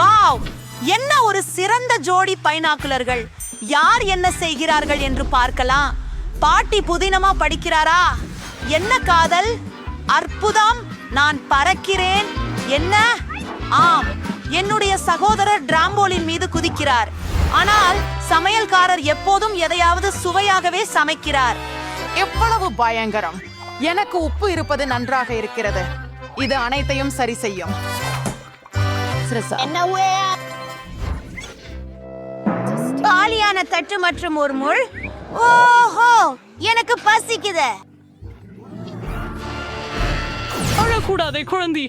Wow! என்ன ஒரு சிறந்த ஜோடி பைனாக்குலர்கள்! யார் என்ன செய்கிறார்கள் என்று பார்க்கலாம். பாட்டி புதினமா படிக்கிறாரா? என்ன காதல்? அற்புதம்! நான் பறக்கிறேன். என்ன? ஆம் என்னுடைய சகோதரர் டிராம்போலின் மீது குதிக்கிறார். ஆனால் சமையல்காரர் எப்போதும் எதையாவது சுவையாகவே சமைக்கிறார். எவ்வளவு பயங்கரம்! எனக்கு உப்பு இருப்பது நன்றாக இருக்கிறது. இது அனைத்தையும் சரி செய்யும். காலியான தட்டு மற்றும் ஒரு முள். ஓஹோ எனக்கு பசிக்குது. அழக்கூடாதே குழந்தை.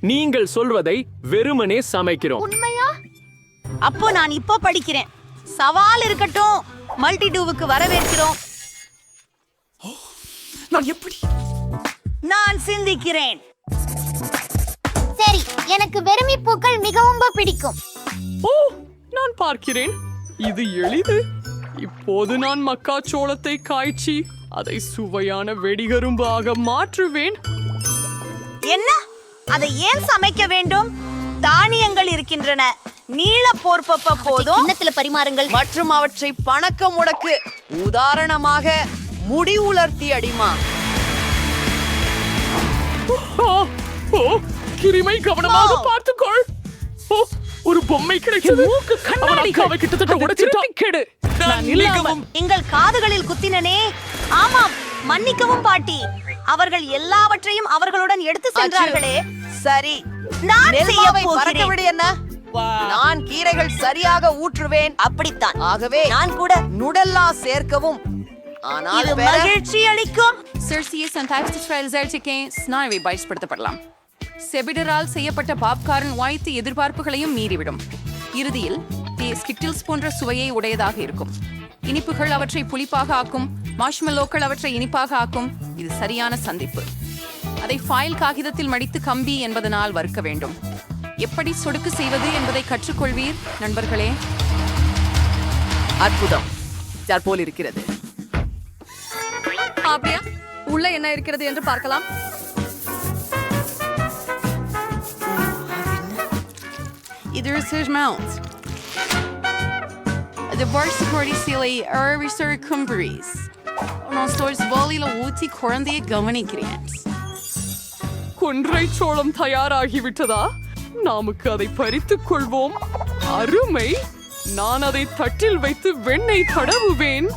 நீங்கள் சொல்வதை வெறுமனே சமைக்கிறோம். அப்போ நான் இப்போ படிக்கிறேன். சவால் இருக்கட்டும். மல்டி டூவுக்கு வரவேற்கிறோம் நான் எப்படி? நான் சிந்திக்கிறேன். சரி எனக்கு வெறுமி பூக்கள் மிகவும் பிடிக்கும். ஓ நான் பார்க்கிறேன். இது எளிது. இப்போது நான் மக்காச்சோளத்தை காய்ச்சி அதை சுவையான வெடிகரும்பாக மாற்றுவேன். என்ன? அதை ஏன் சமைக்க வேண்டும்? தானியங்கள் இருக்கின்றன. நீள போர்ப்பப்ப போதும். கிண்ணத்துல பரிமாறுங்கள். மற்றும் அவற்றை பணக்க முடக்கு உதாரணமாக முடி உலர்த்தி அடிமா. ஓ கிருமை கவனமாக பார்த்துக்கொள். ஓ ஒரு பொம்மை கிடைச்சது அக்காவை கிட்டத்தட்ட உடைச்சிட்டான் கெடு. நான் மிகவும் எங்கள் காதுகளில் குத்தினனே. ஆமாம் மன்னிக்கவும் பாட்டி. அவர்கள் எல்லாவற்றையும் அவர்களுடன் எடுத்து சென்றார்களே. சரி நான் செய்ய போகிறேன். என்ன நான் கீரைகள் சரியாக ஊற்றுவேன். அப்படித்தான். ஆகவே நான் கூட நுடல்லா சேர்க்கவும். ஆனால் மகிழ்ச்சி அளிக்கும். சிர்சியஸ் அண்டாக்ஸ்டிஸ்ட்ரைல்சர்டிக்கே ஸ்னாய்வை பயன்படுத்தப்படலாம் செபிடரால் செய்யப்பட்ட பாப்கார்ன் வாய்த்து எதிர்பார்ப்புகளையும் மீறிவிடும். இறுதியில் தி ஸ்கிட்டில்ஸ் போன்ற சுவையை உடையதாக இருக்கும். இனிப்புகள் அவற்றை புளிப்பாக ஆக்கும் மாஷ்மெல்லோக்கள் அவற்றை இனிப்பாக ஆக்கும் இது சரியான சந்திப்பு. அதை ஃபைல் காகிதத்தில் மடித்து கம்பி என்பதனால் வறுக்க வேண்டும். எப்படி சொடுக்கு செய்வது என்பதை கற்றுக்கொள்வீர் நண்பர்களே? அற்புதம். தற்போல் இருக்கிறது. அப்படியா உள்ள என்ன இருக்கிறது என்று பார்க்கலாம். Ieder is his mount. De borste cordy silly ervisor cumbries. Nós dois volila ஊத்தி குழந்தையை கவனிக்கிறேன் கொன்றை சோளம் தயாராகிவிட்டதா நாமுக்கு அதை பறித்துக் கொள்வோம். அருமை. நான் அதை தட்டில் வைத்து வெண்ணெய் தடவுவேன்.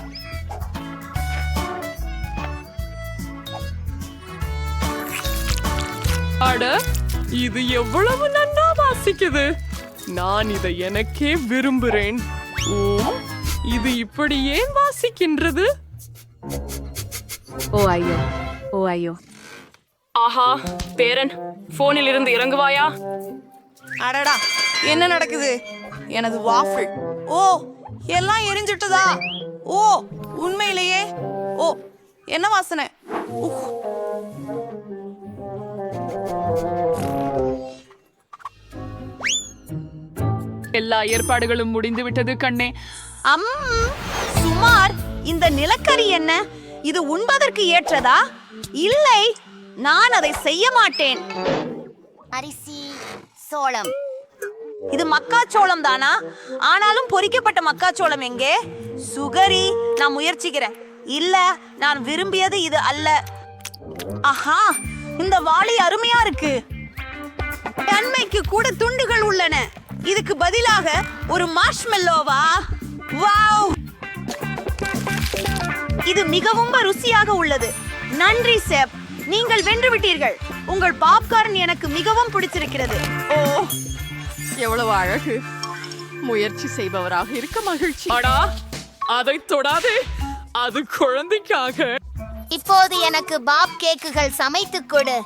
அட இது எவ்வளவு நன்னா வாசிக்குது. நான் இதை எனக்கே விரும்புகிறேன் ஓ இது இப்படி ஏன் வாசிக்கின்றது? ஓ ஐயோ. ஓ ஐயோ. ஆஹா பேரன் போனில் இருந்து இறங்குவாயா? அடடா என்ன நடக்குது? எனது வாஃபிள் ஓ எல்லாம் எரிஞ்சிட்டதா? ஓ உண்மையிலேயே? ஓ என்ன வாசனை? எல்லா ஏற்பாடுகளும் முடிந்து விட்டது கண்ணே. அம் சுமார் இந்த நிலக்கரி என்ன? இது உண்பதற்கு ஏற்றதா? இல்லை நான் அதை செய்ய மாட்டேன். அரிசி சோளம். இது மக்காச்சோளம் தானா? ஆனாலும் பொறிக்கப்பட்ட மக்காச்சோளம் எங்கே? சுகரி நான் முயற்சிக்கிறேன். இல்ல நான் விரும்பியது இது அல்ல. ஆஹா இந்த வாளி அருமையா இருக்கு. தன்மைக்கு கூட துண்டுகள் உள்ளன. இதுக்கு பதிலாக ஒரு மார்ஷ்மெல்லோவா? வாவ்! இது மிகவும் ருசியாக உள்ளது. நன்றி செப். நீங்கள் வென்று விட்டீர்கள். உங்கள் பாப்கார்ன் எனக்கு மிகவும் பிடிச்சிருக்கிறது ஓ எவ்வளவு அழகு. முயற்சி செய்பவராக இருக்க மகிழ்ச்சி. அடா அதை தொடாதே. அது குழந்தைக்காக. இப்போது எனக்கு பாப் கேக்குகள் சமைத்துக் கொடு.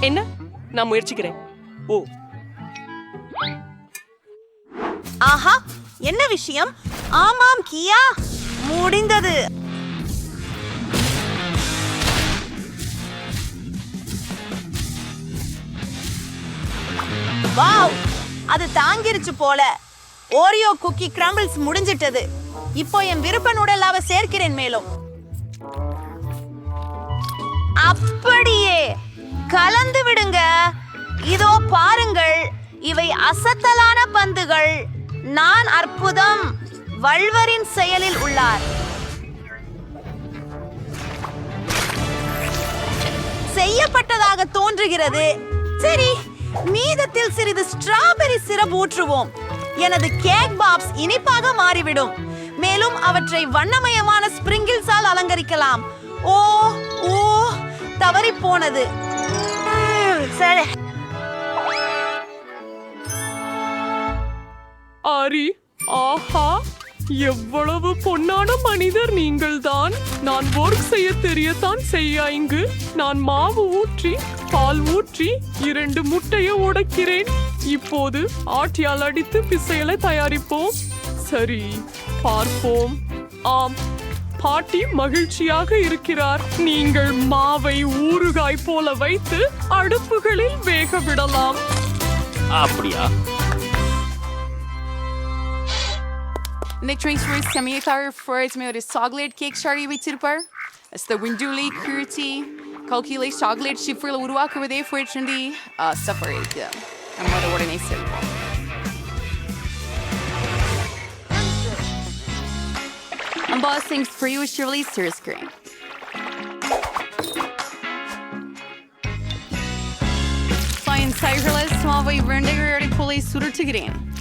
என்ன? நான் முயற்சிக்கிறேன். ஓ. ஆஹா என்ன விஷயம்? ஆமாம் கியா. முடிந்தது. வாவ் அது தாங்கிருச்சு போல. ஓரியோ குக்கி கிரம்பிள்ஸ் முடிஞ்சிட்டது. இப்போ என் விருப்ப நுடலாவ சேர்க்கிறேன் மேலும். அப்படியே. கலந்து விடுங்க. இதோ பாருங்கள் இவை அசத்தலான பந்துகள். நான் அற்புதம். வல்வரின் செயலில் உள்ளார். செய்யப்பட்டதாக தோன்றுகிறது. சரி மீதத்தில் சிறிது ஸ்ட்ராபெரி சிரப் ஊற்றுவோம். எனது கேக் பாப்ஸ் இனிப்பாக மாறிவிடும். மேலும் அவற்றை வண்ணமயமான ஸ்பிரிங்கிள்ஸால் அலங்கரிக்கலாம். ஓ ஓ தவறி போனது. சரி. ஆரி ஆஹா எவ்வளவு பொன்னான மனிதர் நீங்கள்தான். நான் ஒர்க் செய்ய தெரியத்தான் செய்யா இங்கு. நான் மாவு ஊற்றி பால் ஊற்றி இரண்டு முட்டையை உடைக்கிறேன். இப்போது ஆட்டியால் அடித்து பிசையலை தயாரிப்போம். சரி பார்ப்போம். ஆம் பாட்டி மகிழ்ச்சியாக இருக்கிறார். நீங்கள் மாவை ஊறுகாய் போல வைத்து அடுப்புகளில் வேக விடலாம். அப்படியா? Netrençleri samimiyeler öğretmiyoruz. Sağlar kek şarjı bitirper. İşte winduli, kürti, kalkile sağlar şifreli uruak ve de fırçındı. Suffer edildi. Ama da orada neyse. Embossing for you Shirley Surscreen. Sayın seyirciler, Small Wave Röndegar'ı Polis Sudur Ticketing.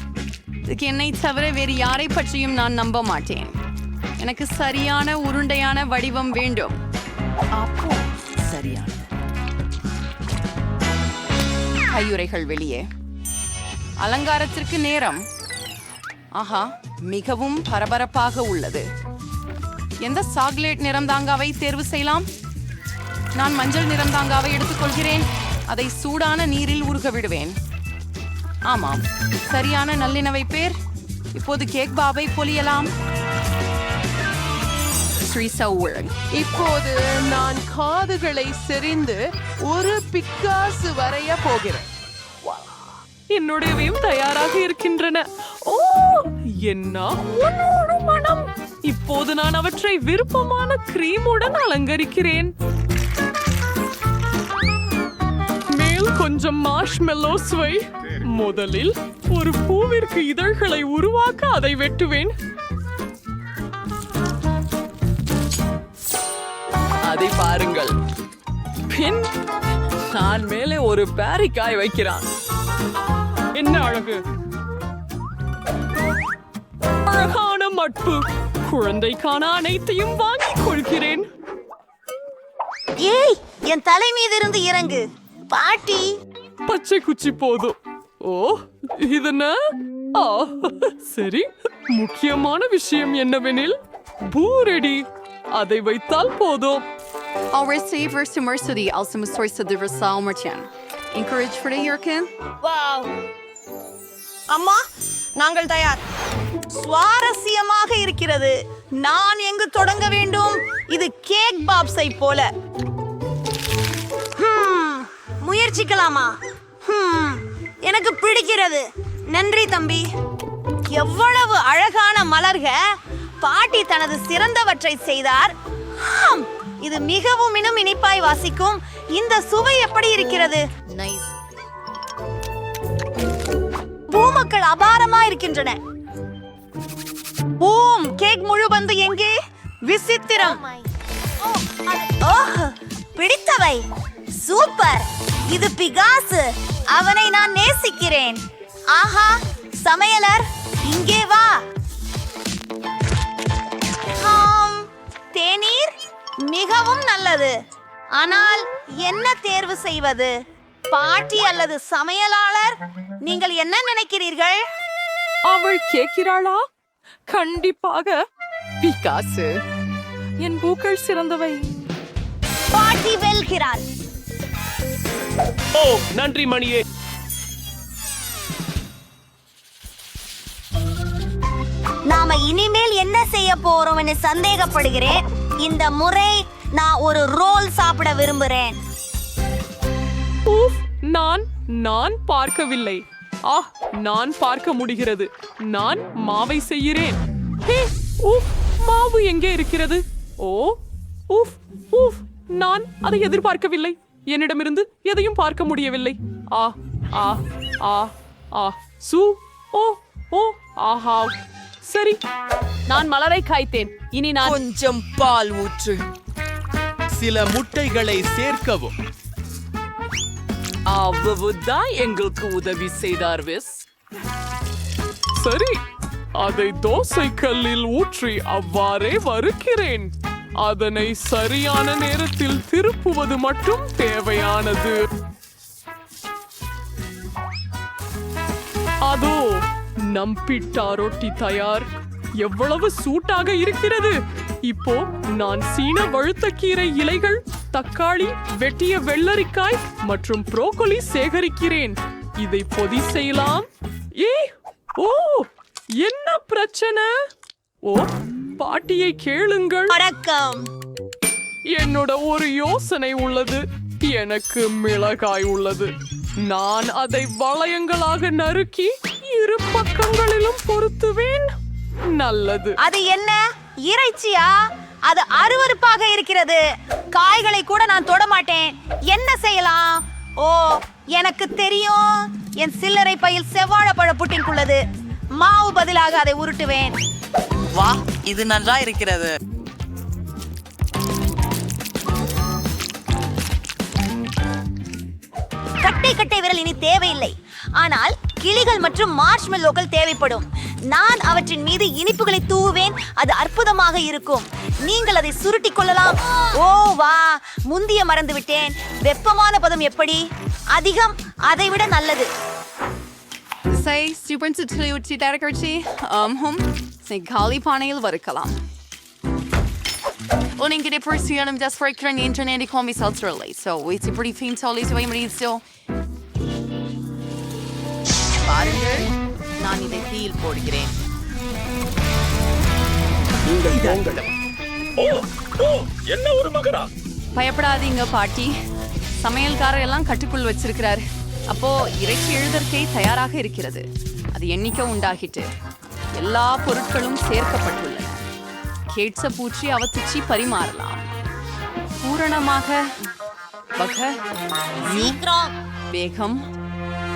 என்னை தவிர வேறு யாரை பற்றியும் நான் நம்ப மாட்டேன். எனக்கு சரியான உருண்டையான வடிவம் வேண்டும். அப்போ சரியான. கையுறைகள் வெளியே. அலங்காரத்திற்கு நேரம். ஆஹா மிகவும் பரபரப்பாக உள்ளது. எந்த சாக்லேட் நிறம் தாங்காவை தேர்வு செய்யலாம்? நான் மஞ்சள் நிறம் தாங்காவை எடுத்துக்கொள்கிறேன். அதை சூடான நீரில் உருக விடுவேன். ஆமாம். சரியான நல்லிணவை பேர். இப்போது கேக் பாபை பொலியலாம் இப்போது நான் காதுகளை செறிந்து ஒரு பிக்காசு வரைய போகிறேன். என்னுடையவையும் தயாராக இருக்கின்றன. ஓ என்ன மனம். இப்போது நான் அவற்றை விருப்பமான கிரீமுடன் அலங்கரிக்கிறேன். மேல் கொஞ்சம் மார்ஷ்மெல்லோஸ் வை. முதலில் ஒரு பூவிற்கு இதழ்களை உருவாக்க அதை வெட்டுவேன். அதை பாருங்கள். பின் நான் மேலே ஒரு பேரிக்காய் வைக்கிறான். என்ன அழகு? அழகான மட்பு. குழந்தைக்கான அனைத்தையும் வாங்கிக் கொள்கிறேன். ஏய் என் தலை மீது இருந்து இறங்கு. பாட்டி. பச்சை குச்சி போதும். ஓ இதென்ன ஆ சரி. முக்கியமான விஷயம் என்னவெனில் பூ ரெடி அதை வைத்தால் போதும். I'll receive first mercy also source of the Versal Merchant. Encourage for the Yurkin. அம்மா நாங்கள் தயார். சுவாரஸ்யமாக இருக்கிறது. நான் எங்கு தொடங்க வேண்டும்? இது கேக் பாப்ஸை போல. ஹம், முயற்சிக்கலாமா? ஹம், எனக்கு பிடிக்கிறது. நன்றி தம்பி. எவ்வளவு அழகான மலர்க. பாட்டி தனது சிறந்தவற்றை செய்தார். ஹம், இது மிகவும் இனும் இனிப்பாய் வாசிக்கும். இந்த சுவை எப்படி இருக்கிறது? நைஸ் பூமக்கள் அபாரமா இருக்கின்றன. பூம் கேக் முழு பந்து எங்கே? விசித்திரம். ஓஹ் பிடித்தவை. சூப்பர். இது பிகாசு. அவனை நான் நேசிக்கிறேன். ஆஹா சமையலர் இங்கே வா. தேநீர் மிகவும் நல்லது. ஆனால் என்ன தேர்வு செய்வது? பாட்டி அல்லது சமையலாளர் நீங்கள் என்ன நினைக்கிறீர்கள்? அவள் கேட்கிறாளா? கண்டிப்பாக. பிகாசு என் பூக்கள் சிறந்தவை. பாட்டி வெல்கிறார் ஓ நன்றி மணியே. நாம இனிமேல் என்ன செய்ய போறோம்னு சந்தேகப்படுகிறேன். இந்த முறை நான் ஒரு ரோல் சாப்பிட விரும்புறேன். நான் நான் பார்க்கவில்லை. ஆ நான் பார்க்க முடிகிறது. நான் மாவை செய்கிறேன். ஹே ஊஃப் மாவு எங்கே இருக்கிறது? ஓ ஊஃப் ஊஃப் நான் அதை எதிர்பார்க்கவில்லை. என்னிடமிருந்து எதையும் பார்க்க முடியவில்லை. ஆ ஆ ஆ ஆ. சு ஓ ஓ ஆஹா. சரி நான் மலரை காய்த்தேன். இனி நான் கொஞ்சம் பால் ஊற்று. சில முட்டைகளை சேர்க்கவும். அவ்வளவுதான் எங்களுக்கு உதவி செய்தார் விஸ் சரி அதை தோசை கல்லில் ஊற்றி அவ்வாறே வறுக்கிறேன். அதனை சரியான நேரத்தில் திருப்புவது மட்டும் தேவையானது. அதோ நம் பிட்டா ரொட்டி தயார். எவ்வளவு சூட்டாக இருக்கிறது. இப்போ நான் சீன வழுத்த கீரை இலைகள் தக்காளி வெட்டிய வெள்ளரிக்காய் மற்றும் புரோக்கோலி சேகரிக்கிறேன். இதை பொதி செய்யலாம். ஏ ஓ என்ன பிரச்சனை? ஓ பாட்டியை கேளுங்கள். வணக்கம். என்னோட ஒரு யோசனை உள்ளது. எனக்கு மிளகாய் உள்ளது. நான் அதை வளையங்களாக நறுக்கி இரு பக்கங்களிலும் பொருத்துவேன். நல்லது. அது என்ன? இறைச்சியா? அது அருவருப்பாக இருக்கிறது. காய்களை கூட நான் தொட மாட்டேன். என்ன செய்யலாம்? ஓ எனக்கு தெரியும். என் சில்லறை பையில் செவ்வாழைப்பழ புட்டிங் உள்ளது மாவு பதிலாக அதை உருட்டுவேன். வா இது நன்றா இருக்கிறது. கட்டை கட்டை விரல் இனி தேவையில்லை. ஆனால் கிளிகள் மற்றும் மார்ஷ்மெல்லோக்கள் தேவைப்படும். நான் அவற்றின் மீது இனிப்புகளை தூவுவேன் அது அற்புதமாக இருக்கும். நீங்கள் அதை சுருட்டிக் கொள்ளலாம். ஓ வா முந்திய மறந்து விட்டேன் வெப்பமான பதம் எப்படி? அதிகம் அதைவிட நல்லது. சை சூப்பர் சுற்றி உச்சி தரக்கட்சி ஆம் சை காலி பானையில் வறுக்கலாம் Och det internet det kommer så early. So it's a pretty fint tally so I'm still. பாருங்கள் நான் இதை தீயில் போடுகிறேன். என்ன ஒரு மகரா? பயப்படாதீங்க பாட்டி. சமையல்காரர் எல்லாம் கட்டுக்குள் வச்சிருக்கிறார். அப்போ இறைச்சி எழுதற்கை தயாராக இருக்கிறது. அது எண்ணிக்கை உண்டாகிட்டு எல்லா பொருட்களும் சேர்க்கப்பட்டுள்ளன. கேட்ச பூச்சி அவத்துச்சி பரிமாறலாம். பூரணமாக வக சீக்கிரம். வேகம்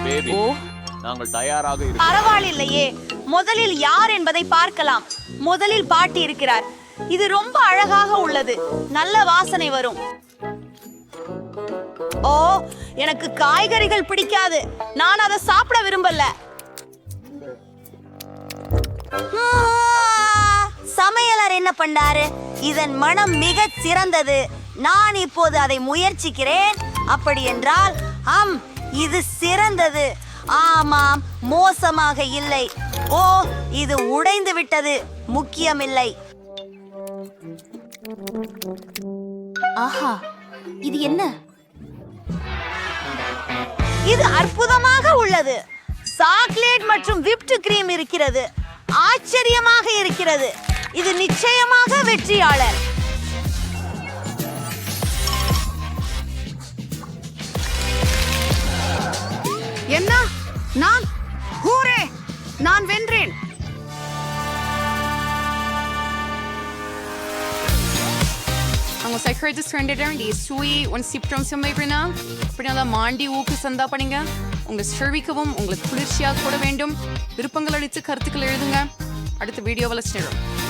பேபி ஓ. நாங்கள் தயாராக இருக்கிறோம். பரவாயில்லையே. முதலில் யார் என்பதை பார்க்கலாம். முதலில் பாட்டி இருக்கிறார். இது ரொம்ப அழகாக உள்ளது. நல்ல வாசனை வரும். ஓ எனக்கு காய்கறிகள் பிடிக்காது. நான் அதை சாப்பிட விரும்பல. சமையலர் என்ன பண்ணாரு இதன் மனம் மிக சிறந்தது. நான் இப்போது அதை முயற்சிக்கிறேன். அப்படி என்றால் ஆம் இது சிறந்தது. ஆமாம் மோசமாக இல்லை. ஓ இது உடைந்து விட்டது. முக்கியமில்லை. ஆஹா இது என்ன? இது அற்புதமாக உள்ளது. சாக்லேட் மற்றும் விப்ட் கிரீம் இருக்கிறது. ஆச்சரியமாக இருக்கிறது. இது நிச்சயமாக வெற்றியாளர். என்ன? நான் ஹூரே நான் வென்றேன். அவங்க சைக்காலஜிஸ்ட் ரெண்டு டி சூய் ஒன் சிப்டம் எப்படின்னா இப்படி நல்லா மாண்டி ஊக்கு சந்தா பண்ணுங்க உங்களை செழிக்கவும் உங்களுக்கு குளிர்ச்சியாக கூட வேண்டும் விருப்பங்கள் அளித்து கருத்துக்கள் எழுதுங்க அடுத்த வீடியோவில் சேரும்